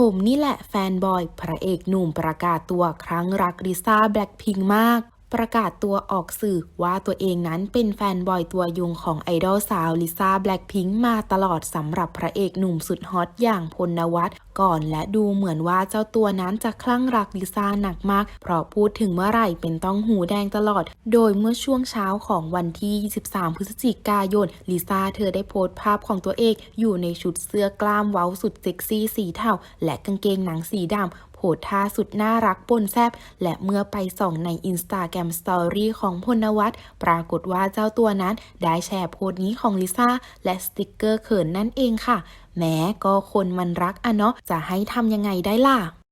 ผมนี่แหละแฟนบอย พระเอกหนุ่มประกาศตัวครั้งรักลิซ่าแบล็คพิงค์มาก ประกาศตัวออกสื่อว่าตัวเองนั้นเป็นแฟนบอยตัวยงของไอดอลสาวลิซ่าแบล็คพิงค์มาตลอดสำหรับพระเอกหนุ่มสุดฮอตอย่างพลนวัตก่อนและดูเหมือนว่าเจ้าตัวนั้นจะคลั่งรักลิซ่าหนักมาก เพราะพูดถึงเมื่อไหร่เป็นต้องหูแดงตลอด โดยเมื่อช่วงเช้าของวันที่ 23 พฤศจิกายน ลิซ่าเธอได้โพสต์ภาพของตัวเอง อยู่ในชุดเสื้อกล้ามเว้าสุดเซ็กซี่สีเทาและกางเกงหนังสีดำ โพสต์ท่าสุดน่ารักปนแซบและเมื่อไปส่องในอินสตาแกรมสตอรี่ของพลนวัตปรากฏว่าเจ้าตัวนั้นได้แชร์โพสต์นี้ของลิซ่าและสติกเกอร์เขินนั่นเองค่ะ แม้ก็คนมันรักอะเนาะจะให้ทำยังไงได้ล่ะ